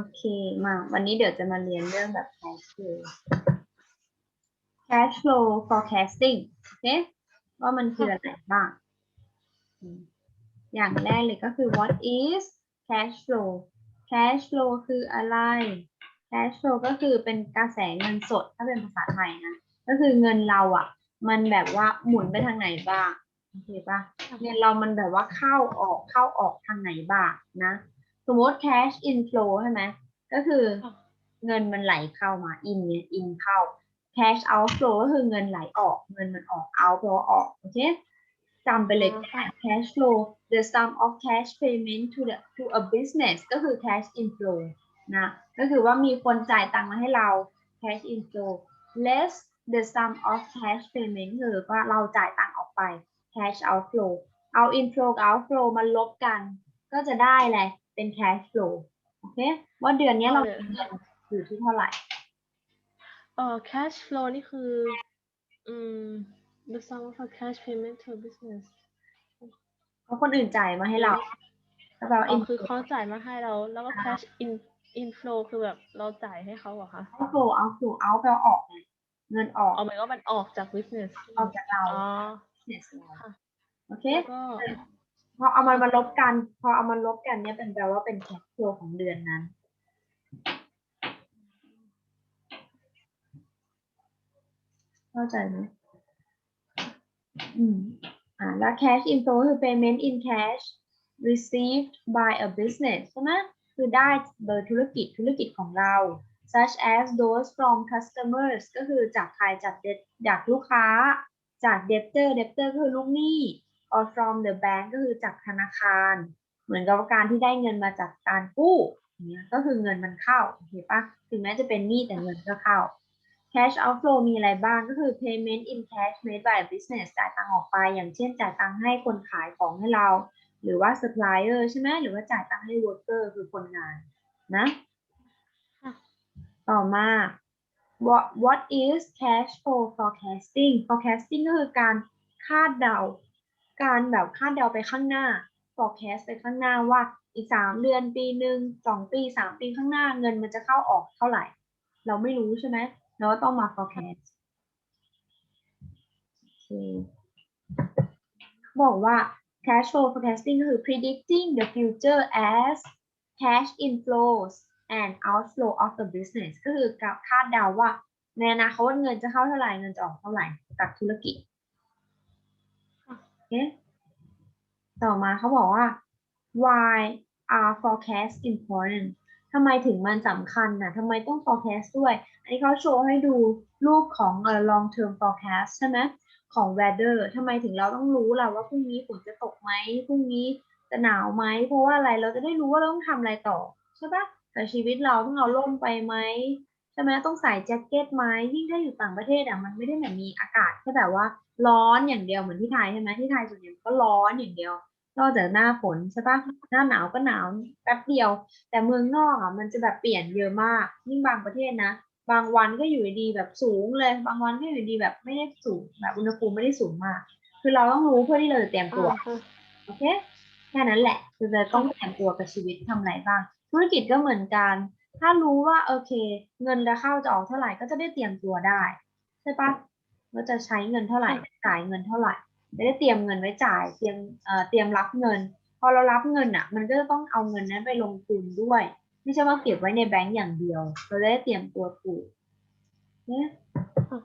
โอเคมาวันนี้เดี๋ยวจะมาเรียนเรื่องแบบ cash flow cash flow forecasting โอเคว่ามันคืออะไรบ้าง อย่างแรกเลยก็คือ what is cash flow cash flow คืออะไร cash flow ก็คือเป็นกระแสเงินสดถ้าเป็นภาษาไทยนะ ก็คือเงินเราอะ มันแบบว่าหมุนไปทางไหนบ้างโอเคปะเงินเรามันแบบว่าเข้าออกเข้าออกทางไหนบ้างนะ สมมติ cash inflow ใช่ไหมก็คือค่ะเงินมันไหลเข้ามา in เนี่ย in เข้า cash outflow ก็คือเงินไหลออก เงินมันออก out แปลว่าออกโอเคจำไปเลยอ๋อค่ะ cash flow the sum of cash payment to the to a business ก็คือ cash inflow นะ ก็คือว่ามีคนจ่ายตังค์มาให้เรา cash inflow less the sum of cash payment คือว่าเราจ่ายตังค์ออกไป cash outflow เอา inflow กับ outflow มาลบกัน ก็จะได้แหละไร เป็น cash flow โอเค ว่าเดือนนี้เราเอาเลยมีเงินอยู่ที่เท่าไหร่เอ่อ cash flow นี่คือ อืม the sum of a cash payment to a business เพราะคนอื่นจ่ายมาให้เราแล้วเราอ๋อ inflow คือเขาจ่ายมาให้เรา แล้วก็ cash in inflow คือแบบเราจ่ายให้เขาเหรอคะ outflow outflow out แปลว่าออกไงเงินออกอ๋อหมายว่ามันออกจาก business ออกจากเราอ๋อ business เราค่ะโอเคแล้วก็ พอเอามันมาลบกัน พอเอามันลบกันเนี่ยเป็นแปลว่าเป็น cash flow ของเดือนนั้น เข้าใจไหมอืมอ่าแล้ว cash inflow คือ payment in cash received by a business ใช่ไหมคือได้โดยธุรกิจธุรกิจของเรา such as those from customers ก็คือจากใครจาก debt จากลูกค้า จาก debtor debtor ก็คือลูกหนี้ or from the bank ก็คือจากธนาคาร เหมือนกับว่าการที่ได้เงินมาจากการกู้อย่างเงี้ยก็คือเงินมันเข้าโอเคปะถึงแม้จะเป็นหนี้แต่เงินก็เข้า cash outflow มีอะไรบ้างก็คือ payment in cash made by a business จ่ายตังค์ออกไป อย่างเช่นจ่ายตังค์ให้คนขายของให้เรา หรือว่า supplier ใช่ไหมหรือว่าจ่ายตังค์ให้ worker คือคนงานนะค่ะต่อมา what what is cash flow forecasting forecasting ก็คือการคาดเดา การแบบคาดเดาไปข้างหน้า forecast ไปข้างหน้าว่าอีกสามเดือนปีหนึ่งสองปีสามปีข้างหน้าเงินมันจะเข้าออกเท่าไหร่ เราไม่รู้ใช่ไหมเราก็ต้องมา forecast บอกว่า cash flow forecasting ก็คือ predicting the future as cash inflows and outflow of the business ก็คือการคาดเดาว่าในอนาคตเงินจะเข้าเท่าไหร่เงินจะออกเท่าไหร่จากธุรกิจ ต่อมาเขาบอกว่า why are forecast important ทำไมถึงมันสำคัญนะทำไมต้อง forecast ด้วย อันนี้เขาโชว์ให้ดูรูปของ long term forecast ใช่ไหมของ weather ทำไมถึงเราต้องรู้ล่ะว่าพรุ่งนี้ฝนจะตกไหมพรุ่งนี้จะหนาวไหม เพราะว่าอะไร เราจะได้รู้ว่าเราต้องทำอะไรต่อใช่ปะแต่ชีวิตเราต้องเอาร่มไปไหมใช่ไหมต้องใส่แจ็คเก็ตไหมยิ่งถ้าอยู่ต่างประเทศอะมันไม่ได้แบบมีอากาศแค่แบบว่า ร้อนอย่างเดียวเหมือนที่ไทยใช่ไหมที่ไทยส่วนใหญ่ก็ร้อนอย่างเดียวนอกจากหน้าฝนใช่ปะหน้าหนาวก็หนาวแป๊บเดียว แต่เมืองนอกอะมันจะแบบเปลี่ยนเยอะมากยิ่งบางประเทศนะ บางวันก็อยู่ดีๆแบบสูงเลย บางวันก็อยู่ดีๆแบบไม่ได้สูงแบบอุณหภูมิไม่ได้สูงมาก คือเราต้องรู้เพื่อที่เราจะเตรียมตัวอ่าค่ะโอเคแค่นั้นแหละคือจะต้องเตรียมตัวกับชีวิตทำอะไรบ้าง ธุรกิจก็เหมือนกัน ถ้ารู้ว่าโอเค เงินจะเข้าจะออกเท่าไหร่ก็จะได้เตรียมตัวได้ใช่ปะ ว่าจะใช้เงินเท่าไหร่จ่ายเงินเท่าไหร่จะได้เตรียมเงินไว้จ่าย เตรียมเอ่อเตรียมรับเงิน พอเรารับเงินอะ มันก็จะต้องเอาเงินนั้นไปลงทุนด้วยไม่ใช่ว่าเก็บไว้ในแบงก์อย่างเดียว เราจะได้เตรียมตัวถูกเนี่ยค่ะ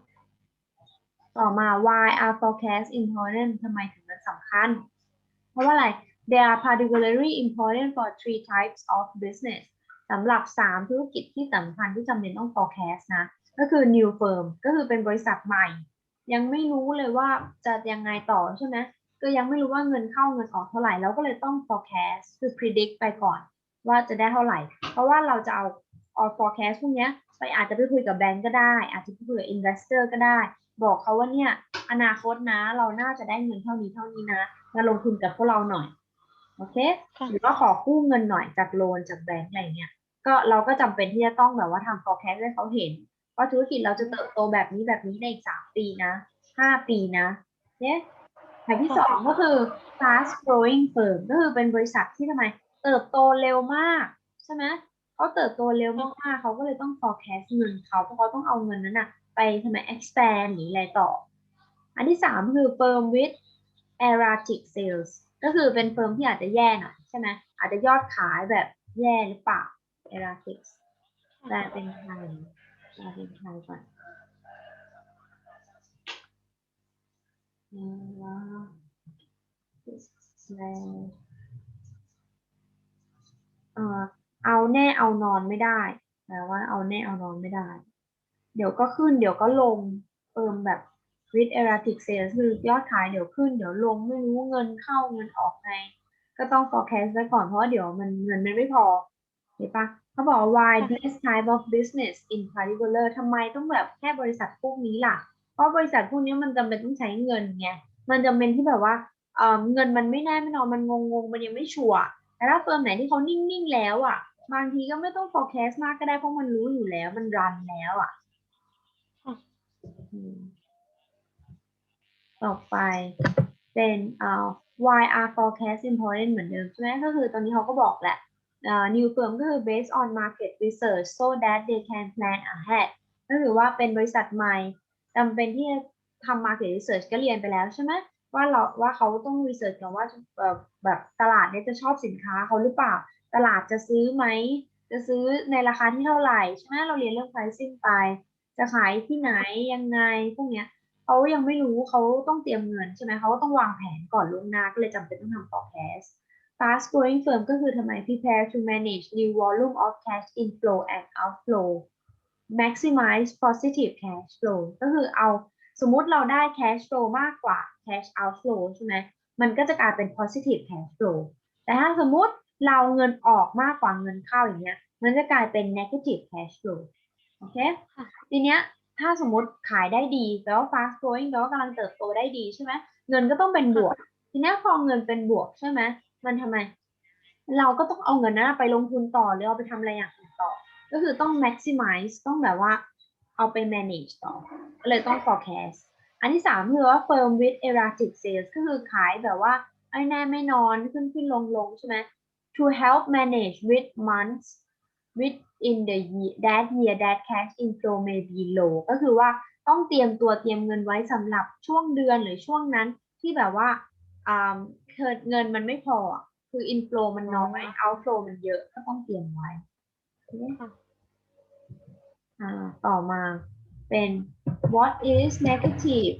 ต่อมา why are forecast important ทำไมถึงมันสำคัญ เพราะว่าอะไร they are particularly important for three types of business สำหรับ 3 ธุรกิจที่สำคัญที่จำเป็นต้อง forecast นะ ก็คือ new firm ก็คือเป็นบริษัทใหม่ ยังไม่รู้เลยว่าจะยังไงต่อใช่ไหมก็ยังไม่รู้ว่าเงินเข้าเงินออกเท่าไหร่เราก็เลยต้อง forecast คือ predict ไปก่อน ว่าจะได้เท่าไหร่ เพราะว่าเราจะเอาเอา forecast พวกเนี้ยไปอาจจะไปคุยกับแบงก์ก็ได้ อาจจะไปคุยกับ investor ก็ได้ บอกเขาว่าเนี่ยอนาคตนะ เราน่าจะได้เงินเท่านี้เท่านี้นะมาลงทุนกับพวกเราหน่อยโอเคค่ะหรือว่าขอกู้เงินหน่อยจากโลนจากแบงก์อะไรเงี้ยก็เราก็จำเป็นที่จะต้องแบบว่าทำ forecast ให้เขาเห็น ว่าธุรกิจเราจะเติบโตแบบนี้แบบนี้ในอีกสามปีนะห้าปีนะเนี่ยแบบที่สองก็คือ fast growing firm ก็คือเป็นบริษัทที่ทำไม เติบโตเร็วมาก ใช่ไหมเขาเติบโตเร็วมากๆเขาก็เลยต้อง forecast เงินเขาเพราะเขาต้องเอาเงินนั้นน่ะไปทำไม expand หรืออะไรต่อ อันที่สามคือ firm with erratic sales ก็คือเป็นเฟิร์มที่อาจจะแย่หน่อยใช่ไหมอาจจะยอดขายแบบแย่หรือเปล่า erratic แปลเป็นไทย แปลเป็นไทยก่อนเอ่อเอาแน่เอานอนไม่ได้แปลว่าเอาแน่เอานอนไม่ได้ เดี๋ยวก็ขึ้น เดี๋ยวก็ลงเอิมแบบ with erratic sales คือยอดขายเดี๋ยวขึ้น เดี๋ยวลงไม่รู้เงินเข้าเงินออกไง ก็ต้อง forecast ไว้ก่อนเพราะว่าเดี๋ยวมันเงินมันไม่พอเห็นปะ เขาบอกว่า why this type of business in particular ทำไมต้องแบบแค่บริษัทพวกนี้ล่ะ เพราะบริษัทพวกนี้มันจำเป็นต้องใช้เงินไง มันจำเป็นที่แบบว่าเอ่อเงินมันไม่แน่ไม่นอน มันงงๆมันยังไม่ชัวร์แต่ถ้าเฟิร์มไหนที่เขานิ่ง ๆ แล้วอะ บางทีก็ไม่ต้อง forecast มากก็ได้เพราะมันรู้อยู่แล้ว มันรันแล้วอะค่ะอืมต่อไปเป็นเอ่อ why are forecast important เหมือนเดิมใช่ไหมก็คือตอนนี้เขาก็บอกแหละ เอ่อ new firm ก็คือ based on market research so that they can plan ahead ก็คือว่าเป็นบริษัทใหม่จำเป็นที่จะทำ market research ก็เรียนไปแล้วใช่ไหมว่าเราว่าเขาต้อง research ก่อนว่าเอ่อแบบตลาดเนี่ยจะชอบสินค้าเขาหรือเปล่า ตลาดจะซื้อไหม จะซื้อในราคาที่เท่าไหร่ใช่ไหมเราเรียนเรื่อง pricing ไป จะขายที่ไหนยังไงพวกเนี้ยเขายังไม่รู้เขาต้องเตรียมเงินใช่ไหมเขาก็ต้องวางแผนก่อนล่วงหน้าก็เลยจำเป็นต้องทำ forecast fast growing firm ก็คือทำไม prepare to manage new volume of cash inflow and outflow maximize positive cash flow ก็คือเอาสมมุติเราได้ cash flow มากกว่า cash outflow ใช่ไหมมันก็จะกลายเป็น positive cash flow แต่ถ้าสมมุติเราเงินออกมากกว่าเงินเข้าอย่างเงี้ย มันจะกลายเป็น negative cash flow โอเค ทีเนี้ยถ้าสมมติขายได้ดีแปลว่า fast growing แปลว่ากำลังเติบโตได้ดีใช่ไหมเงินก็ต้องเป็นบวก ทีเนี้ยพอเงินเป็นบวกใช่ไหม มันทำไม เราก็ต้องเอาเงินนั้นไปลงทุนต่อหรือเอาไปทำอะไรอย่างอื่นต่อ ก็คือต้อง maximize ต้องแบบว่าเอาไป manage ต่อ ก็เลยต้อง forecast อันที่สามคือว่า firm with erratic sales ก็คือขายแบบว่าไอ้แน่ไม่นอนขึ้นขึ้นลงลงใช่ไหม to help manage with months within the year that year that cash inflow may be low ก็คือว่าต้องเตรียมตัวเตรียมเงินไว้สำหรับช่วงเดือนหรือช่วงนั้นที่แบบว่า เกิดเงินมันไม่พออะคือ inflow มันน้อย outflow มันเยอะก็ต้องเตรียมไว้ค่ะอ่าต่อมาเป็น what is negative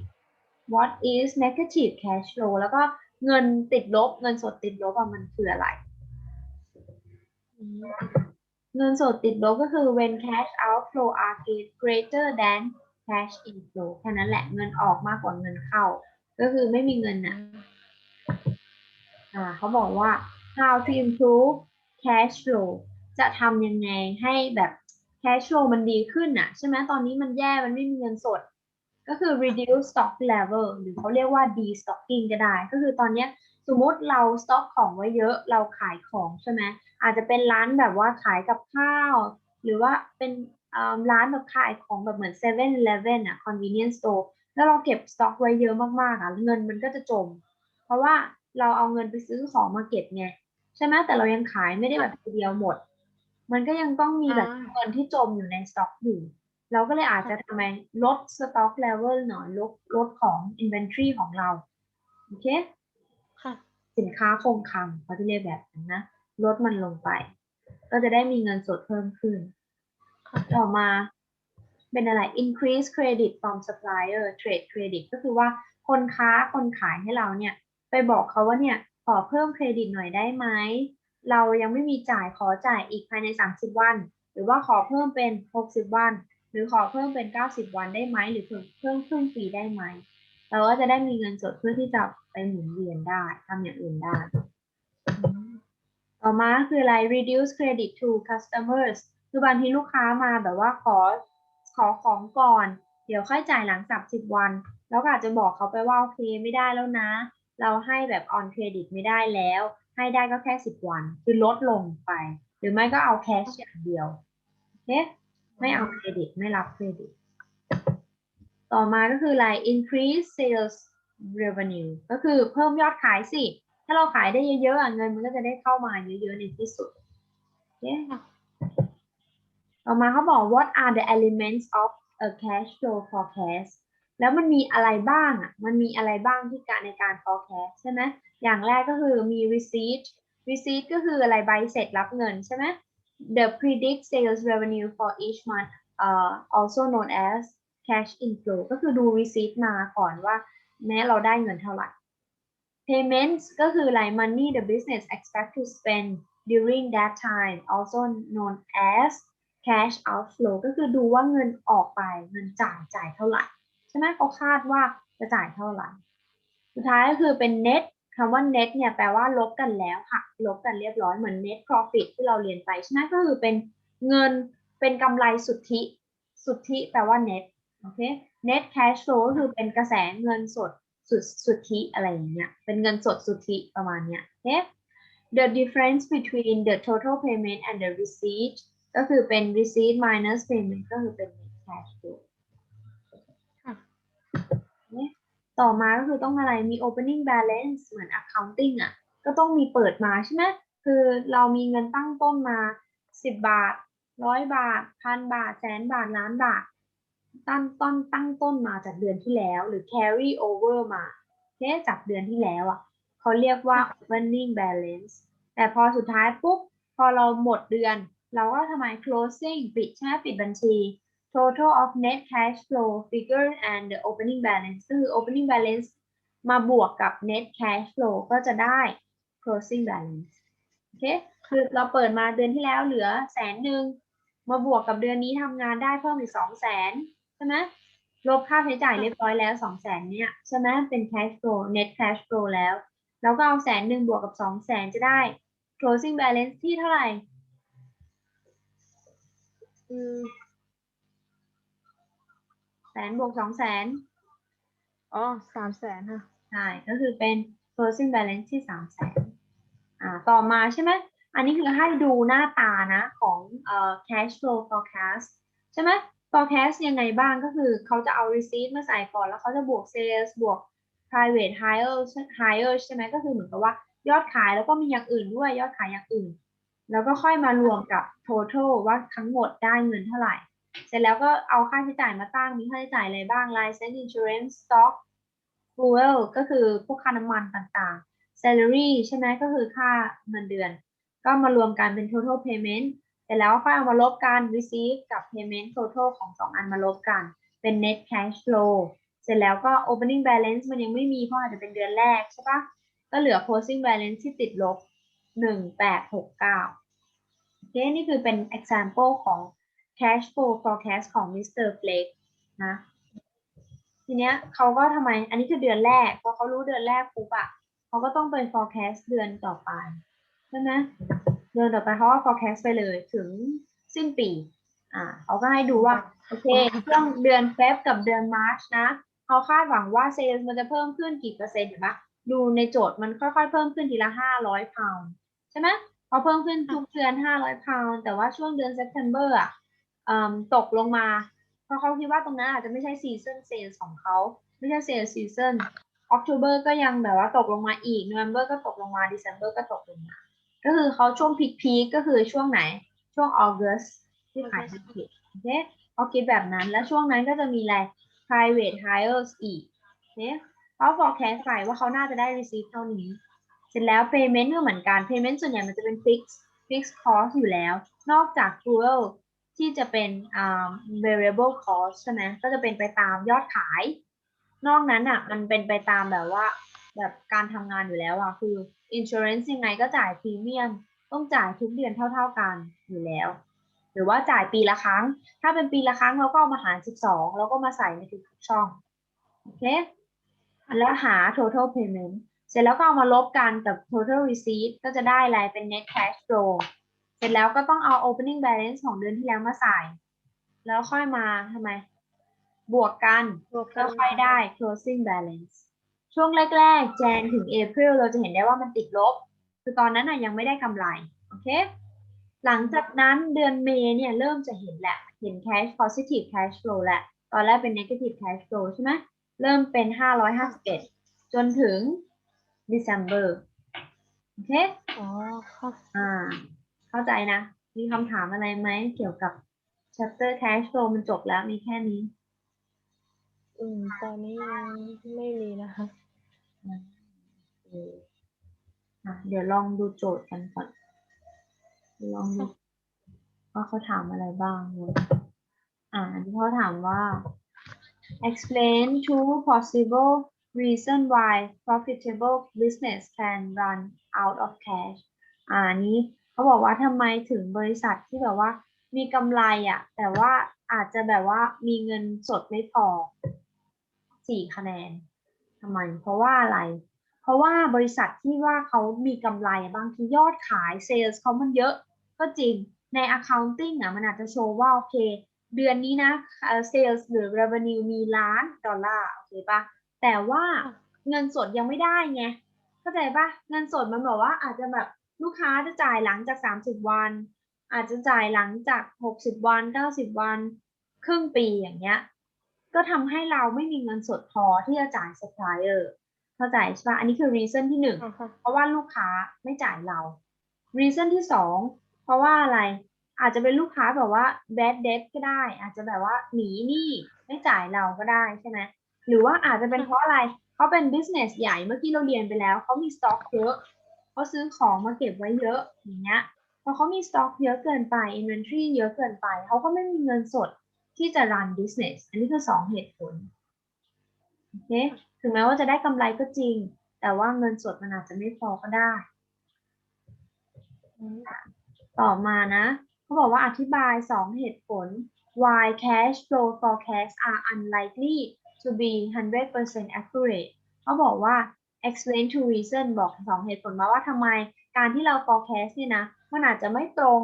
what is negative cash flow แล้วก็เงินติดลบ เงินสดติดลบอะมันคืออะไรอืมเงินสดติดลบก็คือ when cash outflow are greater than cash inflow แค่นั้นแหละเงินออกมากกว่าเงินเข้า ก็คือไม่มีเงินน่ะอ่า เขาบอกว่า how to improve cash flow จะทำยังไงให้แบบ cash flow มันดีขึ้นน่ะใช่ไหมตอนนี้มันแย่มันไม่มีเงินสด ก็คือ reduce stock level หรือเขาเรียกว่า destocking ก็ได้ ก็คือตอนนี้สมมติเรา stock ของไว้เยอะเราขายของใช่ไหมอาจจะเป็นร้านแบบว่าขายกับข้าว หรือว่าเป็นร้านแบบขายของแบบเหมือน7 e เ e ่ e ออะ convenience store แล้วเราเก็บสต็อกไว้เยอะมากๆอะเงินมันก็จะจม เพราะว่า เราเอาเงินไปซื้อของมาเก็บไงใช่ไหมแต่เรายังขายไม่ได้แบบทีเดียวหมด มันก็ยังต้องมีแบบอ่าเงินที่จมอยู่ในสต็อกอยู่ เราก็เลยอาจจะทำไมลดสต็อกเลเวลหน่อยลดลดของ inventory ของเรา โอเคค่ะสินค้าคงคลังเขาจะเรียกแบบนั้นนะลดมันลงไป ก็จะได้มีเงินสดเพิ่มขึ้นค่ะต่อมาเป็นอะไร increase credit from supplier trade credit ก็คือว่าคนค้าคนขายให้เราเนี่ย ไปบอกเขาว่าเนี่ยขอเพิ่มเครดิตหน่อยได้ไหมเรายังไม่มีจ่ายขอจ่ายอีกภายใน 30 วัน หรือว่าขอเพิ่มเป็น 60 วัน หรือขอเพิ่มเป็น 90 วันได้ไหมหรือเพิ่มเพิ่มครึ่งปีได้ไหมเราก็จะได้มีเงินสดเพื่อที่จะไปหมุนเวียนได้ทำอย่างอื่นได้ต่อมาคืออะไร reduce credit to customers คือบางทีลูกค้ามาแบบว่าขอขอของก่อน เดี๋ยวค่อยจ่ายหลัง 30 วัน แล้วก็อาจจะบอกเขาไปว่าโอเคไม่ได้แล้วนะ เราให้แบบ on credit ไม่ได้แล้ว ให้ได้ก็แค่10วัน คือลดลงไป หรือไม่ก็เอา cash อย่างเดียวโอเคไม่เอาเครดิตไม่รับเครดิต ต่อมาก็คืออะไร increase sales revenue ก็คือเพิ่มยอดขายสิ ถ้าเราขายได้เยอะๆเงินมันก็จะได้เข้ามาเยอะๆในที่สุดโอเคค่ะต่อมาเขาบอก what are the elements of a cash flow forecast แล้วมันมีอะไรบ้างอะ มันมีอะไรบ้างที่การในการ forecast ใช่ไหมอย่างแรกก็คือมี receipt receipt ก็คืออะไรใบเสร็จรับเงินใช่ไหม the predict sales revenue for each month uh, also known as cash inflow ก็คือดู receipt มาก่อนว่าแม้เราได้เงินเท่าไหร่ payments ก็คืออะไร money the business expect to spend during that time also known as cash outflow ก็คือดูว่าเงินออกไปเงินจ่ายจ่ายเท่าไหร่ ช่ไหมเขาคาดว่าจะจ่ายเท่าไหร่ สุดท้ายก็คือเป็น net คำว่า net เนี่ยแปลว่าลบกันแล้วค่ะ ลบกันเรียบร้อยเหมือน net profit ที่เราเรียนไปใช่ไหมก็คือเป็นเงินเป็นกำไรสุทธิ สุทธิแปลว่า net โอเค net cash flow ก็คือเป็นกระแสเงินสดสุดสุทธิอะไรอย่างเงี้ย เป็นเงินสดสุทธิประมาณเนี้ยโอเค the difference between the total payment and the receipt ก็คือเป็น receipt minus payment ก็คือเป็น net cash flow ค่ะ ต่อมาก็คือต้องอะไรมี opening balance เหมือน accounting อะ ก็ต้องมีเปิดมาใช่ไหมคือเรามีเงินตั้งต้นมา 10 บาทร้อยบาทพันบาทแสนบาทล้านบาท ตั้งต้นตั้งต้นมาจากเดือนที่แล้ว หรือ carry over มาแค่จากเดือนที่แล้วอะเขาเรียกว่า opening balance แต่พอสุดท้ายปุ๊บ พอเราหมดเดือน เราก็ทำไม closing ปิดใช่ไหมปิดบัญชี total of net cash flow figure and the opening balance ก็คือ opening balance มาบวกกับ net cash flow ก็จะได้ closing balance โอเค คือเราเปิดมาเดือนที่แล้วเหลือแสนหนึ่ง มาบวกกับเดือนนี้ทำงานได้เพิ่มอีกสองแสนใช่ไหมลบค่าใช้จ่ายเรียบร้อยแล้วสองแสนเนี่ยใช่ไหมเป็น cash flow net cash flow แล้ว แล้วก็เอาแสนหนึ่งบวกกับสองแสนจะได้ closing balance ที่เท่าไหร่ อืม แสนบวกสองแสนอ๋อสามแสนค่ะ ใช่ ก็คือเป็น closing balance ที่สามแสนอ่า ต่อมาใช่ไหม อันนี้คือให้ดูหน้าตานะของเอ่อ cash flow forecast ใช่ไหม forecast ยังไงบ้างก็คือเขาจะเอา receipt มาใส่ก่อน แล้วเขาจะบวก sales บวก private hire hire ใช่ไหมก็คือเหมือนกับว่ายอดขายแล้วก็มีอย่างอื่นด้วยยอดขายอย่างอื่น แล้วก็ค่อยมารวมกับ total ว่าทั้งหมดได้เงินเท่าไหร่ เสร็จแล้วก็เอาค่าใช้จ่ายมาตั้ง มีค่าใช้จ่ายอะไรบ้าง license insurance stock fuel ก็คือพวกค่าน้ำมันต่างๆ salary ใช่ไหมก็คือค่าเงินเดือน ก็มารวมกันเป็น total payment เสร็จแล้วค่อยเอามาลบกัน receive กับ payment total ของสองอันมาลบกัน เป็น net cash flow เสร็จแล้วก็ opening balance มันยังไม่มีเพราะอาจจะเป็นเดือนแรกใช่ปะก็เหลือ closing balance ที่ติดลบ 1869โอเค นี่คือเป็น example ของ cash flow forecast ของ Mr. Flake นะ ทีเนี้ยเขาก็ทำไม อันนี้คือเดือนแรก พอเขารู้เดือนแรกปุ๊บอะเขาก็ต้องไป forecast เดือนต่อไป ใช่ไหมเดือนต่อไปเขาก็ forecast ไปเลยถึงสิ้นปี อ่าเขาก็ให้ดูว่า โอเคช่วงเดือนเฟบกับเดือนมาร์ชนะ เขาคาดหวังว่าเซลล์มันจะเพิ่มขึ้นกี่เปอร์เซ็นต์เห็นปะดูในโจทย์มันค่อยๆ เพิ่มขึ้นทีละห้าร้อยพาวน์ใช่ไหมพอเพิ่มขึ้นทุกเดือนห้าร้อยพาวน์แต่ว่าช่วงเดือนเซปเทมเบอร์อะ ตกลงมา เพราะเขาคิดว่าตรงนั้นอาจจะไม่ใช่ซีซันเซลล์ของเขาไม่ใช่เซลล์ซีซันออกโ o เบอร์ก็ยังแบบว่าตกลงมาอีก n o v e m b e r ก็ตกลงมา December ก็ตกลงมา ก็คือเขาช่วงพีคพีก็คือช่วงไหนช่วง August ที่ขายผิดโอเคเขาคิดแบบนั้นแล้วช่วงนั้นก็จะมีอะไร private hires อีกโอเคเขา forecast ใส่ว่าเขาน่าจะได้ receipt เท่านี้ เสร็จแล้ว payment ก็เหมือนกัน payment ส่วนใหญ่มันจะเป็น fix fixed cost อยู่แล้ว นอกจาก fuel ที่จะเป็น variable cost ใช่ไหมก็จะเป็นไปตามยอดขาย นอกนั้นอะมันเป็นไปตามแบบว่าแบบการทำงานอยู่แล้วอะคือ insurance ยังไงก็จ่ายพรีเมียมต้องจ่ายทุกเดือนเท่า ๆกันอยู่แล้ว หรือว่าจ่ายปีละครั้ง ถ้าเป็นปีละครั้งเราก็เอามาหาร 12 แล้วก็มาใส่ในทุกๆช่องโอเคแล้วหา total payment เสร็จแล้วก็เอามาลบกันกับ total receipt ก็จะได้อะไรเป็น net cash flow ร็จแล้วก็ต้องเอา opening balance ของเดือนที่แล้วมาใส่ แล้วค่อยมาทำไม บวกกันบวกกัก็นค่อยได้ closing balance ช่วงแรกๆ Jan ถึง April เราจะเห็นได้ว่ามันติดลบ คือตอนนั้นน่ะยังไม่ได้กำไร โอเค หลังจากนั้นเดือนเมษเนี่ยเริ่มจะเห็นแหละ เห็น cash positive cash flow แหละ ตอนแรกเป็น negative cash flow ใช่ไหม เริ่มเป็น 551 จนถึง December โอเค อ๋อค่ะ อ่า เข้าใจนะ มีคำถามอะไรไหมเกี่ยวกับ chapter cash flow มันจบแล้วมีแค่นี้ อืม ตอนนี้ยังไม่มีนะคะเอออะเดี๋ยวลองดูโจทย์กันก่อน ลองดูว่าเขาถามอะไรบ้างเลยอ่าอันนี้เขาถามว่า explain two possible reason why profitable business can run out of cash อ่าอันนี้ เขาบอกว่าทำไมถึงบริษัทที่แบบว่ามีกำไรอะแต่ว่าอาจจะแบบว่ามีเงินสดไม่พอสี่คะแนนทำไม เพราะว่าอะไร เพราะว่าบริษัทที่ว่าเขามีกำไรบางทียอดขายเซลล์เขามันเยอะ ก็จริงใน accounting อะมันอาจจะโชว์ว่าโอเค เดือนนี้นะเซลล์หรือ revenue มีล้านดอลลาร์โอเคปะแต่ว่าค่ะเงินสดยังไม่ได้ไงเข้าใจปะเงินสดมันบอกว่าอาจจะแบบ ลูกค้าจะจ่ายหลังจาก 30 วัน อาจจะจ่ายหลังจาก 60 วัน 90 วัน ครึ่งปีอย่างเงี้ย ก็ทำให้เราไม่มีเงินสดพอที่จะจ่าย supplier เข้าใจใช่ปะอันนี้คือ reason ที่หนึ่งอ่าค่ะเพราะว่าลูกค้าไม่จ่ายเรา reason ที่สองเพราะว่าอะไรอาจจะเป็นลูกค้าแบบว่า bad debt ก็ได้ อาจจะแบบว่าหนีหนี้ไม่จ่ายเราก็ได้ใช่ไหมหรือว่าอาจจะเป็นเพราะอะไรเขาเป็น business ใหญ่เมื่อกี้เราเรียนไปแล้วเขามี stock เยอะ เขาซื้อของมาเก็บไว้เยอะอย่างเงี้ยพอเขามี stock เยอะเกินไป inventory เยอะเกินไป เขาก็ไม่มีเงินสดที่จะ run business อันนี้คือสองเหตุผลโอเคถึงแม้ว่าจะได้กำไรก็จริง แต่ว่าเงินสดมันอาจจะไม่พอก็ได้ ต่อมานะเขาบอกว่าอธิบายสองเหตุผล why cash flow forecast are unlikely to be 100% accurate เขาบอกว่า explain two reason บอกสองเหตุผลมาว่าทำไมการที่เรา forecast เนี่ยนะมันอาจจะไม่ตรง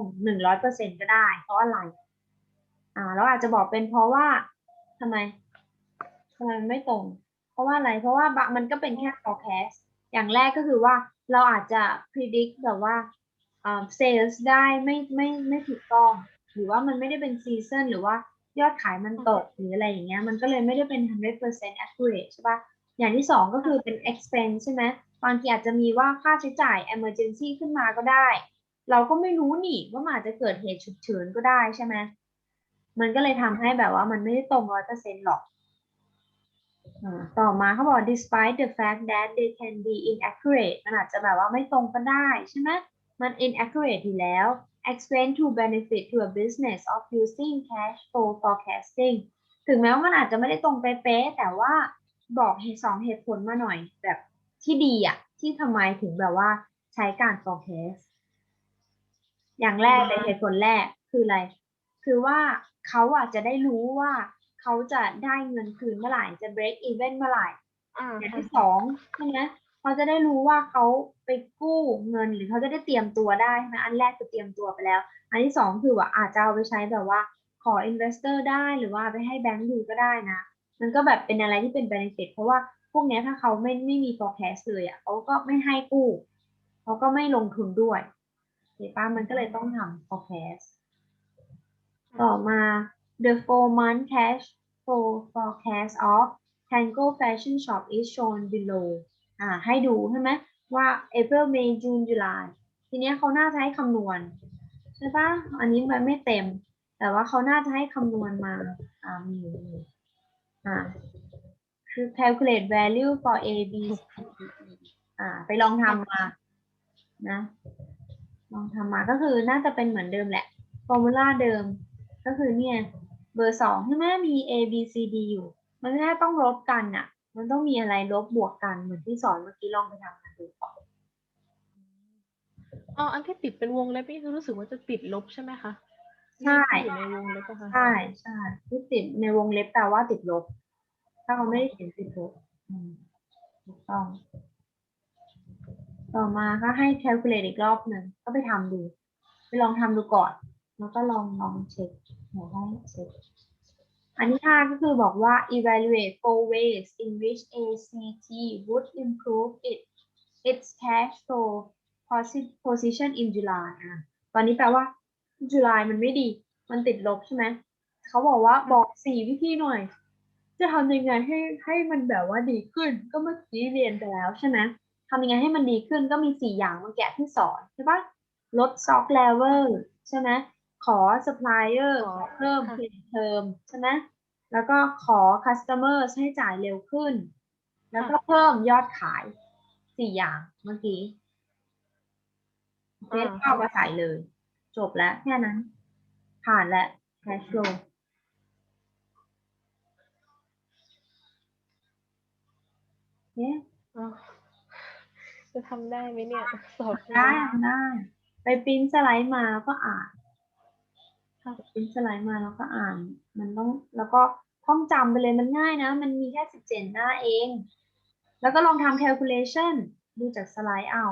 100%ก็ได้ เพราะอะไร อ่าเราอาจจะบอกเป็นเพราะว่าทำไมทำไมมันไม่ตรง เพราะว่าอะไร เพราะว่ามันก็เป็นแค่ forecast อย่างแรกก็คือว่าเราอาจจะ predict แบบว่าอ่า sales ได้ไม่ไม่ไม่ถูกต้อง หรือว่ามันไม่ได้เป็น season หรือว่ายอดขายมันตกหรืออะไรอย่างเงี้ย มันก็เลยไม่ได้เป็น 100% accurate ใช่ปะ อย่างที่สองก็คือเป็น expense ใช่ไหมบางทีอาจจะมีว่าค่าใช้จ่าย emergency ขึ้นมาก็ได้ เราก็ไม่รู้นี่ว่ามันอาจจะเกิดเหตุฉุกเฉินก็ได้ใช่ไหมมันก็เลยทำให้แบบว่ามันไม่ได้ตรงร้อยเปอร์เซ็นต์หรอกอ่าต่อมาเขาบอก despite the fact that they can be inaccurate มันอาจจะแบบว่าไม่ตรงก็ได้ใช่ไหมมัน inaccurate อยู่แล้ว explain to benefit to a business of using cash flow forecasting ถึงแม้ว่ามันอาจจะไม่ได้ตรงเป๊ะๆแต่ว่า บอกเหตุสองเหตุผลมาหน่อย แบบที่ดีอะที่ทำไมถึงแบบว่าใช้การ forecast อย่างแรกเลยเหตุผลแรกคืออะไร คือว่าเขาอาจจะได้รู้ว่าเขาจะได้เงินคืนเมื่อไหร่จะ break even เมื่อไหร่อ่าอย่างค่ะที่สองใช่ไหมเขาจะได้รู้ว่าเขาไปกู้เงินหรือเขาจะได้เตรียมตัวได้ใช่ไหมอันแรกคือเตรียมตัวไปแล้ว อันที่สองคือว่าอาจจะเอาไปใช้แบบว่าขอ investor ได้หรือว่าไปให้แบงก์ดูก็ได้นะ มันก็แบบเป็นอะไรที่เป็น benefit เพราะว่าพวกเนี้ยถ้าเขาไม่ไม่มี forecast เลยอะเขาก็ไม่ให้กู้เขาก็ไม่ลงทุนด้วยเห็นปะมันก็เลยต้องทำ forecast ต่อมา the four month cash flow forecast of Tango Fashion Shop is shown below อ่าให้ดูใช่ไหมว่า April May June July ทีเนี้ยเขาน่าจะให้คำนวณใช่ปะอันนี้มันไม่เต็ม แต่ว่าเขาน่าจะให้คำนวณมาอ่ามี อ่าคือ calculate value for A B C D อ่า ไปลองทำมา นะ ลองทำมาก็คือน่าจะเป็นเหมือนเดิมแหละ ฟอร์มูลาเดิม ก็คือเนี่ย เบอร์สองใช่ไหมมี A B C D อยู่ มันไม่ได้ต้องลบกันอะ มันต้องมีอะไรลบบวกกัน เหมือนที่สอนเมื่อกี้ลองไปทำกันดูก่อนอ๋ออันที่ติดเป็นวงเล็บนี่คือรู้สึกว่าจะติดลบใช่ไหมคะ ใช่ที่อยู่ในวงเล็บอะค่ะใช่ใช่ที่ติดในวงเล็บแปลว่าติดลบ ถ้าเขาไม่ได้เขียนติดลบอืมถูกต้อง ต่อมาก็ให้ calculate อีกรอบหนึ่งก็ไปทำดู ไปลองทำดูก่อน แล้วก็ลองลองเช็คเดี๋ยวให้เช็คอันที่ห้าก็คือบอกว่า evaluate four ways in which ACT would improve it its cash flow posi- position in July อะ ตอนนี้แปลว่า July มันไม่ดี มันติดลบใช่ไหมเขาบอกว่าบอกสี่วิธีหน่อย จะทำยังไงให้ให้มันแบบว่าดีขึ้น ก็เมื่อกี้เรียนไปแล้วใช่ไหมทำยังไงให้มันดีขึ้นก็มีสี่อย่างเมื่อกี้ที่สอนใช่ปะลด stock level ใช่ไหมขอ supplier ขอขอเพิ่มค่ะเปลี่ยนเทอมใช่ไหมแล้วก็ขอ customer ให้จ่ายเร็วขึ้น แล้วก็เพิ่มยอดขายสี่อย่างเมื่อกี้เฟซเข้ามาใส่เลย จบแล้วแค่นั้น ผ่านแล้ว cash flow เนี่ยอ๋อจะทำได้ไหมเนี่ยสอบได้ได้ ไปปริ้นสไลด์มาแล้วก็อ่านค่ะปริ้นสไลด์มาแล้วก็อ่าน มันต้องแล้วก็ท่องจำไปเลยมันง่ายนะ มันมีแค่สิบเจ็ดหน้าเอง แล้วก็ลองทำ calculation ดูจากสไลด์เอา